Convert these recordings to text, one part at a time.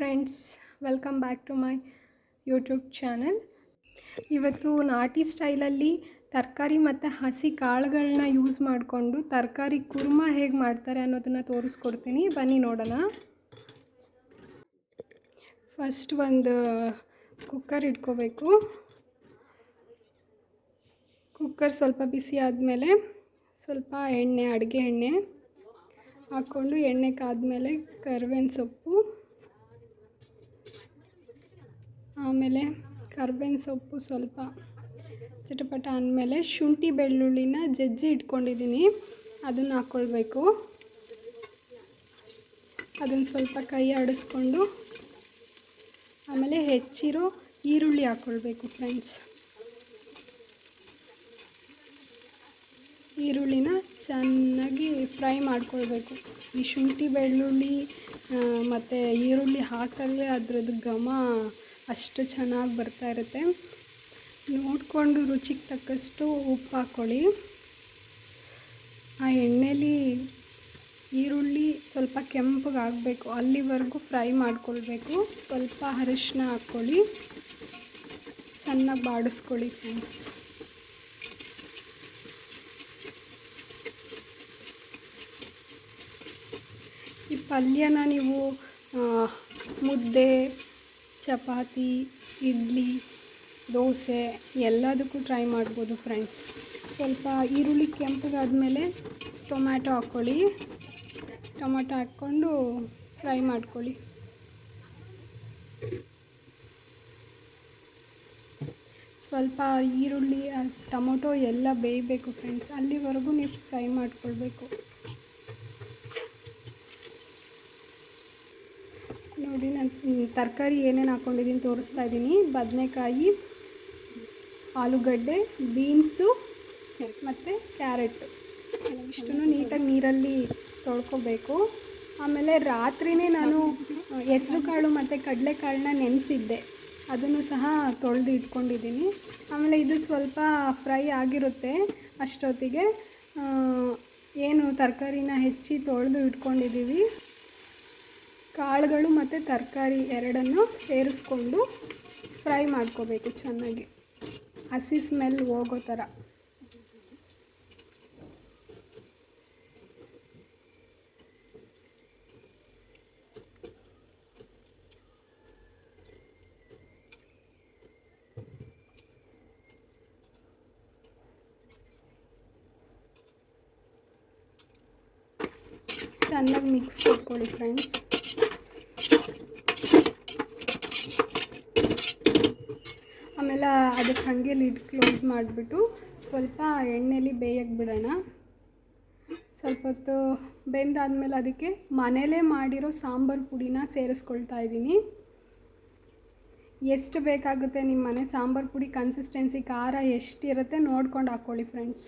Friends welcome back to my YouTube channel ಇವತ್ತು ನಾಟಿ ಸ್ಟೈಲಲ್ಲಿ ತರಕಾರಿ ಮತ್ತು ಹಸಿ ಕಾಳುಗಳನ್ನ ಯೂಸ್ ಮಾಡಿಕೊಂಡು ತರಕಾರಿ ಕುರ್ಮ ಹೇಗೆ ಮಾಡ್ತಾರೆ ಅನ್ನೋದನ್ನು ತೋರಿಸ್ಕೊಡ್ತೀನಿ. ಬನ್ನಿ ನೋಡೋಣ. ಫಸ್ಟ್ ಒಂದು ಕುಕ್ಕರ್ ಇಟ್ಕೋಬೇಕು. ಕುಕ್ಕರ್ ಸ್ವಲ್ಪ ಬಿಸಿ ಆದಮೇಲೆ ಸ್ವಲ್ಪ ಎಣ್ಣೆ, ಅಡುಗೆ ಎಣ್ಣೆ ಹಾಕ್ಕೊಂಡು ಎಣ್ಣೆ ಕಾದ್ಮೇಲೆ ಕರ್ಬೇವಿನ ಸೊಪ್ಪು. ಆಮೇಲೆ ಕರ್ಬೇವಿನ ಸೊಪ್ಪು ಸ್ವಲ್ಪ ಚಟಪಟ ಅಂದಮೇಲೆ ಶುಂಠಿ ಬೆಳ್ಳುಳ್ಳಿನ ಜಜ್ಜಿ ಇಟ್ಕೊಂಡಿದ್ದೀನಿ. ಅದನ್ನು ಹಾಕ್ಕೊಳ್ಬೇಕು ಅದನ್ನು ಸ್ವಲ್ಪ ಕೈ ಆಡಿಸ್ಕೊಂಡು ಆಮೇಲೆ ಹೆಚ್ಚಿರೋ ಈರುಳ್ಳಿ ಹಾಕ್ಕೊಳ್ಬೇಕು ಫ್ರೆಂಡ್ಸ್. ಈರುಳ್ಳಿನ ಚೆನ್ನಾಗಿ ಫ್ರೈ ಮಾಡ್ಕೊಳ್ಬೇಕು. ಈ ಶುಂಠಿ ಬೆಳ್ಳುಳ್ಳಿ ಮತ್ತು ಈರುಳ್ಳಿ ಹಾಕಿದ್ರೆ ಅದರದ್ದು ಘಮ ಅಷ್ಟು ಚೆನ್ನಾಗಿ ಬರ್ತಾ ಇರುತ್ತೆ. ನೋಡಿಕೊಂಡು ರುಚಿಗೆ ತಕ್ಕಷ್ಟು ಉಪ್ಪು ಹಾಕ್ಕೊಳ್ಳಿ ಆ ಎಣ್ಣೆಲಿ ಈರುಳ್ಳಿ ಸ್ವಲ್ಪ ಕೆಂಪಗಾಗಬೇಕು ಅಲ್ಲಿವರೆಗೂ ಫ್ರೈ ಮಾಡ್ಕೊಳ್ಬೇಕು. ಸ್ವಲ್ಪ ಅರಿಶಿನ ಹಾಕ್ಕೊಳ್ಳಿ. ಚೆನ್ನಾಗಿ ಬಾಡಿಸ್ಕೊಳ್ಳಿ ಫ್ರೆಂಡ್ಸ್ ಈ ಪಲ್ಯನ ನೀವು ಮುದ್ದೆ ಚಪಾತಿ, ಇಡ್ಲಿ, ದೋಸೆ ಎಲ್ಲದಕ್ಕೂ ಟ್ರೈ ಮಾಡ್ಬೋದು ಫ್ರೆಂಡ್ಸ್ ಸ್ವಲ್ಪ ಈರುಳ್ಳಿ ಕೆಂಪಗಾದ್ಮೇಲೆ ಟೊಮ್ಯಾಟೊ ಹಾಕ್ಕೊಳ್ಳಿ. ಟೊಮ್ಯಾಟೊ ಹಾಕ್ಕೊಂಡು ಫ್ರೈ ಮಾಡ್ಕೊಳ್ಳಿ. ಸ್ವಲ್ಪ ಈರುಳ್ಳಿ, ಟೊಮೊಟೊ ಎಲ್ಲ ಬೇಯಬೇಕು ಫ್ರೆಂಡ್ಸ್ ಅಲ್ಲಿವರೆಗೂ ನೀವು ಫ್ರೈ ಮಾಡ್ಕೊಳ್ಬೇಕು ನೋಡಿ ನಾನು ತರಕಾರಿ ಏನೇನು ಹಾಕ್ಕೊಂಡಿದ್ದೀನಿ ತೋರಿಸ್ತಾ ಇದ್ದೀನಿ. ಬದನೆಕಾಯಿ, ಆಲೂಗಡ್ಡೆ, ಬೀನ್ಸು, ಮತ್ತು ಕ್ಯಾರೆಟ್. ಇಷ್ಟು ನೀಟಾಗಿ ನೀರಲ್ಲಿ ತೊಳ್ಕೊಬೇಕು. ಆಮೇಲೆ ರಾತ್ರಿನೇ ನಾನು ಹೆಸ್ರು ಕಾಳು ಮತ್ತು ಕಡಲೆಕಾಳನ್ನ ನೆನೆಸಿದ್ದೆ. ಅದನ್ನು ಸಹ ತೊಳೆದು ಇಟ್ಕೊಂಡಿದ್ದೀನಿ. ಆಮೇಲೆ ಇದು ಸ್ವಲ್ಪ ಫ್ರೈ ಆಗಿರುತ್ತೆ ಅಷ್ಟೊತ್ತಿಗೆ. ಏನು ತರಕಾರಿನ ಹೆಚ್ಚಿ ತೊಳೆದು ಇಟ್ಕೊಂಡಿದ್ದೀವಿ. ಕಾಳುಗಳು ಮತ್ತು ತರಕಾರಿ ಎರಡನ್ನು ಸೇರಿಸ್ಕೊಂಡು ಫ್ರೈ ಮಾಡ್ಕೋಬೇಕು ಚೆನ್ನಾಗಿ. ಹಸಿ ಸ್ಮೆಲ್ ಹೋಗೋ ಥರ. ಚೆನ್ನಾಗಿ ಮಿಕ್ಸ್ ಮಾಡ್ಕೊಳ್ಳಿ ಫ್ರೆಂಡ್ಸ್ ಆಮೇಲೆ ಅದಕ್ಕೆ ಹಾಗೆ ಲಿಡ್ ಕ್ಲೋಸ್ ಮಾಡಿಬಿಟ್ಟು ಸ್ವಲ್ಪ ಎಣ್ಣೆಲಿ ಬೇಯಕ್ಕೆ ಬಿಡೋಣ. ಸ್ವಲ್ಪ ಹೊತ್ತು ಬೆಂದಾದಮೇಲೆ ಅದಕ್ಕೆ ಮನೇಲೇ ಮಾಡಿರೋ ಸಾಂಬಾರು ಪುಡಿನ ಸೇರಿಸ್ಕೊಳ್ತಾ ಇದ್ದೀನಿ. ಎಷ್ಟು ಬೇಕಾಗುತ್ತೆ ನಿಮ್ಮ ಮನೆ ಸಾಂಬಾರು ಪುಡಿ ಕನ್ಸಿಸ್ಟೆನ್ಸಿ ಖಾರ ಎಷ್ಟಿರುತ್ತೆ ನೋಡ್ಕೊಂಡು ಹಾಕ್ಕೊಳ್ಳಿ ಫ್ರೆಂಡ್ಸ್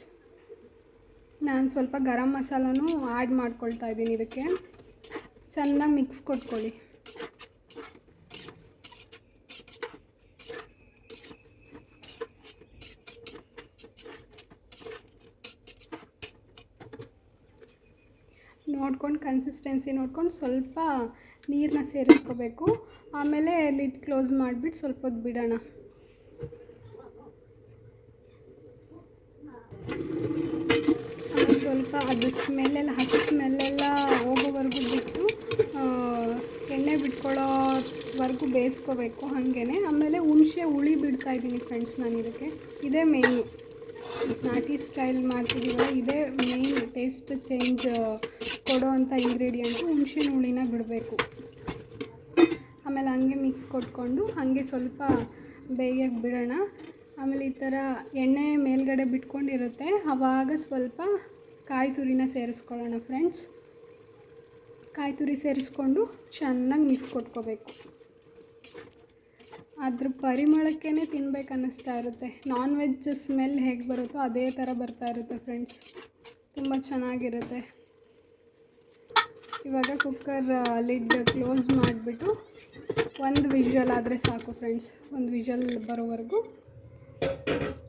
ನಾನು ಸ್ವಲ್ಪ ಗರಂ ಮಸಾಲನೂ ಆ್ಯಡ್ ಮಾಡ್ಕೊಳ್ತಾ ಇದ್ದೀನಿ ಇದಕ್ಕೆ. ಚೆನ್ನಾಗಿ ಮಿಕ್ಸ್ ಕೊಟ್ಕೊಳ್ಳಿ. ನೋಡ್ಕೊಂಡು ಕನ್ಸಿಸ್ಟೆನ್ಸಿ ನೋಡ್ಕೊಂಡು ಸ್ವಲ್ಪ ನೀರನ್ನ ಸೇರಿಸ್ಕೋಬೇಕು. ಆಮೇಲೆ ಲಿಡ್ ಕ್ಲೋಸ್ ಮಾಡಿಬಿಟ್ಟು ಸ್ವಲ್ಪ ಹೊತ್ತು ಬಿಡೋಣ. ಸ್ವಲ್ಪ ಅದು ಸ್ಮೆಲ್ಲೆಲ್ಲ ಹಸಿ ಸ್ಮೆಲ್ಲೆಲ್ಲ ಹೋಗೋವರೆಗೂ ಬಿಟ್ಟು ಎಣ್ಣೆ ಬಿಟ್ಕೊಳ್ಳೋವರೆಗೂ ಬೇಯಿಸ್ಕೋಬೇಕು ಹಾಗೇ ಆಮೇಲೆ ಹುಣಸೆ ಹುಳಿ ಬಿಡ್ತಾ ಇದ್ದೀನಿ ಫ್ರೆಂಡ್ಸ್ ನಾನು ಇದಕ್ಕೆ ಇದೇ ಮೇಯ್ನು ನಾಟಿ ಸ್ಟೈಲ್ ಮಾಡ್ತಿದ್ದೀವಲ್ಲ, ಇದೇ ಮೇನ್ ಟೇಸ್ಟ್ ಚೇಂಜ್ ಕೊಡೋ ಅಂಥ ಇಂಗ್ರೀಡಿಯೆಂಟು ಹುಣಸಿನ ಹುಳಿನ ಬಿಡಬೇಕು. ಆಮೇಲೆ ಹಂಗೆ ಮಿಕ್ಸ್ ಕೊಟ್ಕೊಂಡು ಹಾಗೆ ಸ್ವಲ್ಪ ಬೇಯಕ್ಕೆ ಬಿಡೋಣ. ಆಮೇಲೆ ಈ ಥರ ಎಣ್ಣೆ ಮೇಲ್ಗಡೆ ಬಿಟ್ಕೊಂಡಿರುತ್ತೆ. ಆವಾಗ ಸ್ವಲ್ಪ ಕಾಯಿ ತುರಿನ ಸೇರಿಸ್ಕೊಳ್ಳೋಣ ಫ್ರೆಂಡ್ಸ್ ಕಾಯಿ ತುರಿ ಸೇರಿಸ್ಕೊಂಡು ಚೆನ್ನಾಗಿ ಮಿಕ್ಸ್ ಕೊಟ್ಕೋಬೇಕು. ಅದ್ರ ಪರಿಮಳಕ್ಕೇ ತಿನ್ಬೇಕು ಅನ್ನಿಸ್ತಾ ಇರುತ್ತೆ. ನಾನ್ ವೆಜ್ ಸ್ಮೆಲ್ ಹೇಗೆ ಬರುತ್ತೋ ಅದೇ ಥರ ಬರ್ತಾ ಇರುತ್ತೆ ಫ್ರೆಂಡ್ಸ್ ತುಂಬ ಚೆನ್ನಾಗಿರುತ್ತೆ. ಇವಾಗ ಕುಕ್ಕರ್ ಲಿಡ್ ಕ್ಲೋಸ್ ಮಾಡಿಬಿಟ್ಟು ಒಂದು ವಿಜುವಲ್ ಆದರೆ ಸಾಕು ಫ್ರೆಂಡ್ಸ್ ಒಂದು ವಿಜುವಲ್ ಬರೋವರೆಗೂ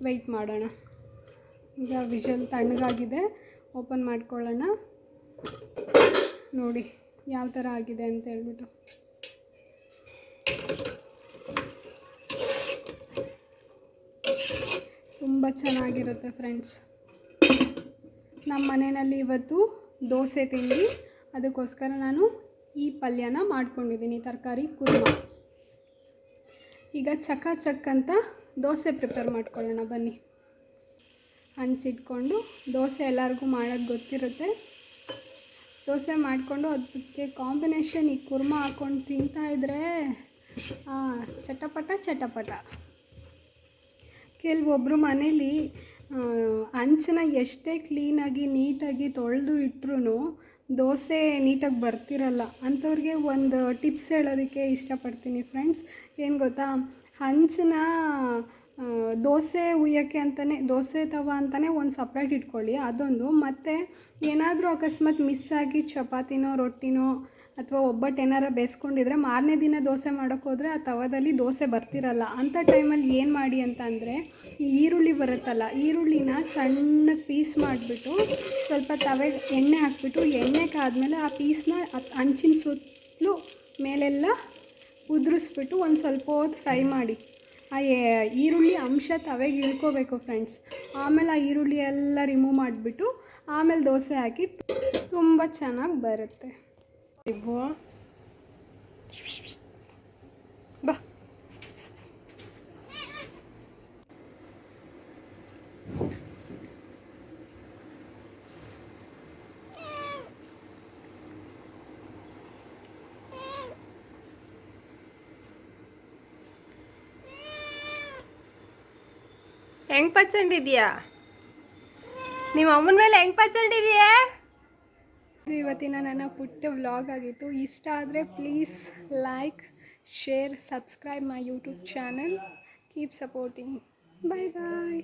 ವೆಯ್ಟ್ ಮಾಡೋಣ. ಈಗ ವಿಜುವಲ್ ತಣ್ಣಗಾಗಿದೆ. ಓಪನ್ ಮಾಡ್ಕೊಳ್ಳೋಣ. ನೋಡಿ, ಯಾವ ಥರ ಆಗಿದೆ ಅಂತ ಹೇಳ್ಬಿಟ್ಟು. ತುಂಬ ಚೆನ್ನಾಗಿರುತ್ತೆ ಫ್ರೆಂಡ್ಸ್ ನಮ್ಮ ಮನೆಯಲ್ಲಿ ಇವತ್ತು ದೋಸೆ ತಿಂಡಿ. ಅದಕ್ಕೋಸ್ಕರ ನಾನು ಈ ಪಲ್ಯನ ಮಾಡ್ಕೊಂಡಿದ್ದೀನಿ, ತರಕಾರಿ, ಕುರ್ಮ. ಈಗ ಚಕ ಚಕ್ ಅಂತ ದೋಸೆ ಪ್ರಿಪೇರ್ ಮಾಡ್ಕೊಳ್ಳೋಣ, ಬನ್ನಿ. ಹಂಚಿಟ್ಕೊಂಡು ದೋಸೆ ಎಲ್ಲರಿಗೂ ಮಾಡೋದು ಗೊತ್ತಿರುತ್ತೆ. ದೋಸೆ ಮಾಡಿಕೊಂಡು ಅದಕ್ಕೆ ಕಾಂಬಿನೇಷನ್ ಈ ಕುರ್ಮ ಹಾಕ್ಕೊಂಡು ತಿಂತಾಯಿದ್ರೆ ಚಟಪಟ ಚಟಪಟ. ಕೆಲವೊಬ್ಬರು ಮನೇಲಿ ಹಂಚನ್ನ ಎಷ್ಟೇ ಕ್ಲೀನಾಗಿ, ನೀಟಾಗಿ ತೊಳೆದು ಇಟ್ಟರೂ ದೋಸೆ ನೀಟಾಗಿ ಬರ್ತಿರಲ್ಲ. ಅಂಥವ್ರಿಗೆ ಒಂದು ಟಿಪ್ಸ್ ಹೇಳೋದಕ್ಕೆ ಇಷ್ಟಪಡ್ತೀನಿ ಫ್ರೆಂಡ್ಸ್. ಏನು ಗೊತ್ತಾ? ಹಂಚನ್ನ ದೋಸೆ ಉಯ್ಯೋಕ್ಕೆ ಅಂತಲೇ ದೋಸೆ ತವ ಅಂತಲೇ ಒಂದು ಸಪ್ರೇಟ್ ಇಟ್ಕೊಳ್ಳಿ ಅದೊಂದು. ಮತ್ತು ಏನಾದರೂ ಅಕಸ್ಮಾತ್ ಮಿಸ್ ಆಗಿ ಚಪಾತಿನೋ, ರೊಟ್ಟಿನೋ ಅಥವಾ ಒಬ್ಬಟ್ಟು ಏನಾರ ಬೇಯಿಸ್ಕೊಂಡಿದ್ರೆ ಮಾರನೇ ದಿನ ದೋಸೆ ಮಾಡೋಕ್ಕೆ ಹೋದರೆ ಆ ತವದಲ್ಲಿ ದೋಸೆ ಬರ್ತಿರಲ್ಲ. ಅಂಥ ಟೈಮಲ್ಲಿ ಏನು ಮಾಡಿ ಅಂತ ಅಂದರೆ ಈ ಈರುಳ್ಳಿ ಬರುತ್ತಲ್ಲ, ಈರುಳ್ಳಿನ ಸಣ್ಣಗೆ ಪೀಸ್ ಮಾಡಿಬಿಟ್ಟು ಸ್ವಲ್ಪ ತವೆ, ಎಣ್ಣೆ ಹಾಕ್ಬಿಟ್ಟು ಎಣ್ಣೆ ಕಾದ್ಮೇಲೆ ಆ ಪೀಸ್ನ ಹಂಚಿನ ಸುತ್ತಲೂ ಮೇಲೆಲ್ಲ ಉದುರಿಸ್ಬಿಟ್ಟು ಒಂದು ಸ್ವಲ್ಪ ಹೊತ್ತು ಫ್ರೈ ಮಾಡಿ. ಆ ಈರುಳ್ಳಿ ಅಂಶ ತವೆಗೆ ಇಳ್ಕೋಬೇಕು ಫ್ರೆಂಡ್ಸ್. ಆಮೇಲೆ ಆ ಈರುಳ್ಳಿ ಎಲ್ಲ ರಿಮೂವ್ ಮಾಡಿಬಿಟ್ಟು ಆಮೇಲೆ ದೋಸೆ ಹಾಕಿ ತುಂಬ ಚೆನ್ನಾಗಿ ಬರುತ್ತೆ. ಇಬ್ಬು ಬಾ ಹೆಂಗ್ ಪಚ್ಚಂಡಿದ್ಯಾ ನಿಮ್ಮ ಅಮ್ಮನ ಮೇಲೆ ಹೆಂಗ್ ಪಚ್ಚಂಡಿದ್ಯಾ ಇದು ಇವತ್ತಿನ ನನ್ನ ಪುಟ್ಟ ವ್ಲಾಗ್ ಆಗಿತ್ತು. ಇಷ್ಟ ಆದರೆ please like share subscribe my YouTube channel keep supporting bye bye